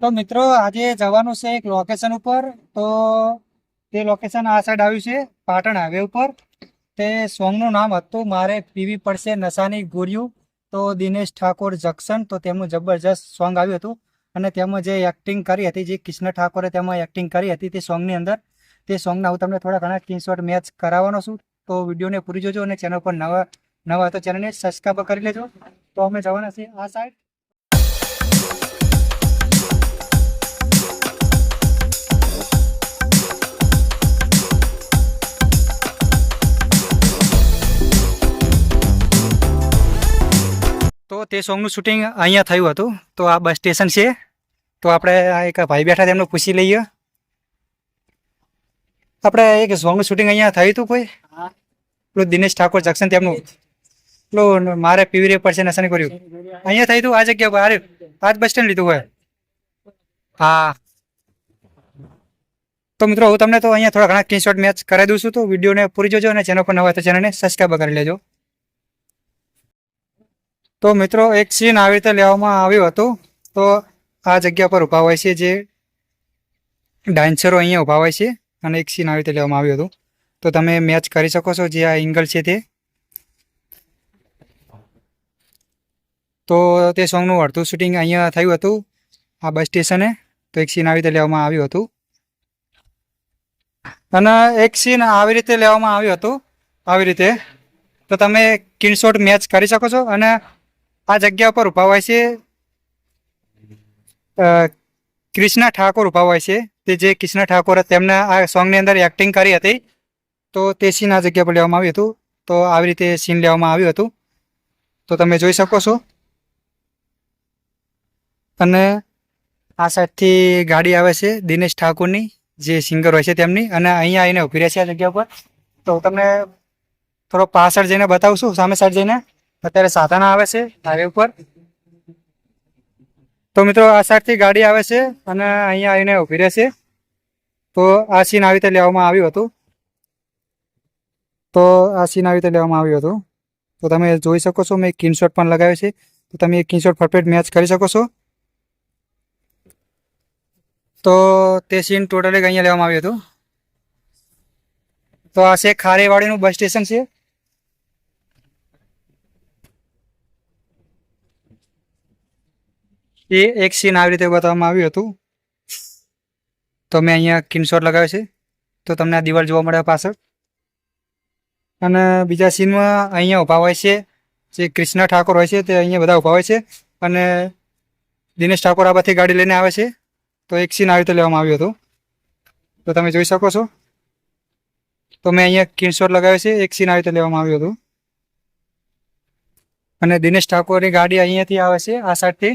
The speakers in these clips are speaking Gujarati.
તો મિત્રો, આજે જવાનું છે એક લોકેશન ઉપર. તો તે લોકેશન આ સાઈડ આવ્યું છે, પાટણ હાઈવે ઉપર. તે સોંગનું નામ હતું, મારે પીવી પડશે નશાની ગોરિયું તો દિનેશ ઠાકોર જક્સન તો તેમનું જબરજસ્ત સોંગ આવ્યું હતું. અને તેમાં જે એક્ટિંગ કરી હતી, જે કૃષ્ણ ઠાકોરે તેમાં એક્ટિંગ કરી હતી તે સોંગની અંદર, તે સોંગના હું તમને થોડા ઘણા સ્ક્રીનશોટ મેચ કરાવવાનો છું. તો વિડીયોને પૂરી જોજો અને ચેનલ પર નવા નવા તો ચેનલને સબસ્ક્રાઈબ કરી લેજો. તો અમે જવાના છીએ આ સાઈડ તો તે સોંગનું શૂટિંગ અહીંયા થયું હતું. તો આ બસ સ્ટેશન છે. તો આપણે આ એક ભાઈ બેઠા તેમનું પૂછી લઈએ. આપણે એક સોંગનું શૂટિંગ અહીંયા થયું હતું કોઈ? પેલું દિનેશ ઠાકોર જક્શન તેમનું પેલું મારે પીવી રે પડશે નશાને કર્યું અહીંયા થયું હતું? આ જગ્યા પર અરે આ જ બસ સ્ટેન્ડ લીધું હોય. હા. તો મિત્રો હું તમને તો અહીંયા થોડા ઘણા સ્ક્રીનશોટ મેચ કરાવી દઉં છું તો વિડીયોને પૂરી જોજો અને ચેનલ પર નવા હોય તો ચેનલને સબસ્ક્રાઈબ કરી લેજો. તો મિત્રો એક સીન આવી રીતે લેવામાં આવ્યું હતું. તો આ જગ્યા પર ઊભા હોય છે જે ડાન્સરો અહીંયા ઊભા હોય છે અને એક સીન આવી રીતે લેવામાં આવ્યું હતું. તો તમે મેચ કરી શકો છો જે આ એંગલ છે તે. તો તે સોંગનું અડધું શૂટિંગ અહીંયા થયું હતું આ બસ સ્ટેશને તો એક સીન આવી રીતે લેવામાં આવ્યું હતું. અને એક સીન આવી રીતે લેવામાં આવ્યું હતું. આવી રીતે. તો તમે કિનશોટ મેચ કરી શકો છો અને આ જગ્યા પર ઊભા હોય છે. ક્રિષ્ના ઠાકોર ઊભા હોય છે. તે જે કૃષ્ણ ઠાકોર તેમના આ સોંગની અંદર એક્ટિંગ કરી હતી, તો તે સીન આ જગ્યા પર લેવામાં આવ્યું હતું. તો આવી રીતે સીન લેવામાં આવ્યું હતું. તો તમે જોઈ શકો છો. અને આ સાઈડથી ગાડી આવે છે દિનેશ ઠાકોરની, જે સિંગર હોય છે તેમની. અને અહીંયા આવીને ઊભી રહે છે આ જગ્યા પર તો તમને થોડો પાછળ જઈને બતાવું છું, સામે સાઈડ જઈને. અત્યારે સાધન આવે છે હાઈવે ઉપર. તો મિત્રો આ સાઈડથી ગાડી આવે છે અને અહીંયા આવીને ઊભી રહેશે. તો આ સીન આવી રીતે લેવામાં આવ્યું હતું. તો આ સીન આવી રીતે લેવામાં આવ્યું હતું. તો તમે જોઈ શકો છો મેં કિનશોટ પણ લગાવ્યો છે. તો તમે એ કિનશોટ પરફેક્ટ મેચ કરી શકો છો. તો તે સીન ટોટલી અહીંયા લેવામાં આવ્યું હતું. તો આ છે ખારેવાડીનું બસ સ્ટેશન છે. એ એક સીન આવી રીતે બતાવવામાં આવ્યું હતું. તો મેં અહીંયા કિનશોટ લગાવ્યો છે. તો તમને આ દિવાલ જોવા મળે પાછળ. અને બીજા સીનમાં અહીંયા ઊભા હોય છે. જે કૃષ્ણ ઠાકોર હોય છે તે અહીંયા બધા ઊભા હોય છે. અને દિનેશ ઠાકોર આ બાજુથી ગાડી લઈને આવે છે. તો એક સીન આવી રીતે લેવામાં આવ્યું હતું. તો તમે જોઈ શકો છો. તો મેં અહીંયા કિનશોટ લગાવ્યો છે. એક સીન આવી રીતે લેવામાં આવ્યું હતું. અને દિનેશ ઠાકોરની ગાડી અહીંયાથી આવે છે, આ સાઈડથી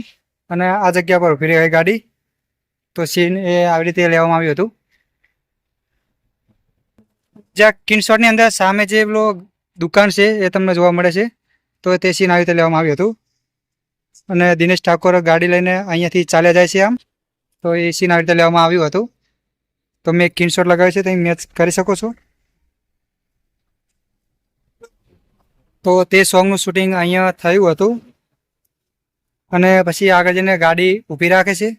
અને આ જગ્યા પર ઊભી રહી ગાડી. તો સીન એ આવી રીતે લેવામાં આવ્યું હતું. જ્યાં કિનશોટની અંદર સામે જે પેલો દુકાન છે એ તમને જોવા મળે છે. તો તે સીન આવી રીતે લેવામાં આવ્યું હતું. અને દિનેશ ઠાકોર ગાડી લઈને અહીંયાથી ચાલ્યા જાય છે આમ. તો એ સીન આવી રીતે લેવામાં આવ્યું હતું. તો મેં કિનશોટ લગાવ્યો છે, તમે મેચ કરી શકો છો. તો તે સોંગનું શૂટિંગ અહીંયા થયું હતું. અને પછી આગળ જઈને ગાડી ઊભી રાખે છે.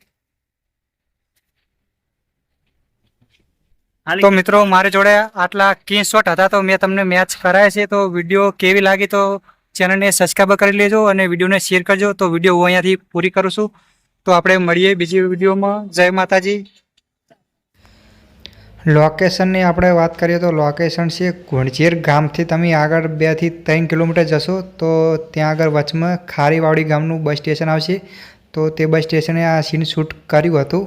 તો મિત્રો મારી જોડે આટલા કિંગ શોટ હતા તો મેં તમને મેચ કરાય છે. તો વીડિયો કેવી લાગી તો ચેનલને સબસ્ક્રાઈબ કરી લેજો અને વિડીયોને શેર કરજો. તો વીડિયો હું અહીંયાથી પૂરી કરું છું. તો આપણે મળીએ બીજી વિડીયોમાં જય માતાજી. લોકેશનની આપણે વાત કરીએ તો લોકેશન છે ગુણઝેર ગામથી તમે આગળ બેથી ત્રણ કિલોમીટર જશો, તો ત્યાં આગળ વચમાં ખારીવાડી ગામનું બસ સ્ટેશન આવશે. તો તે બસ સ્ટેશને આ સીન શૂટ કર્યું હતું.